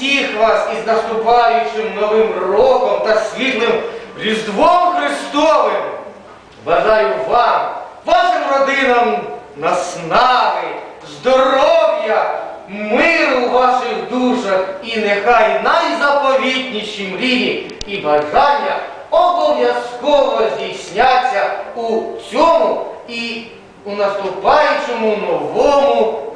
всіх вас із наступаючим новим роком та світлим Різдвом Христовим. Бажаю вам, вашим родинам наснаги, здоров'я, миру у ваших душах і нехай найзаповітніші мрії і бажання обов'язково здійсняться у цьому і у наступаючому новому.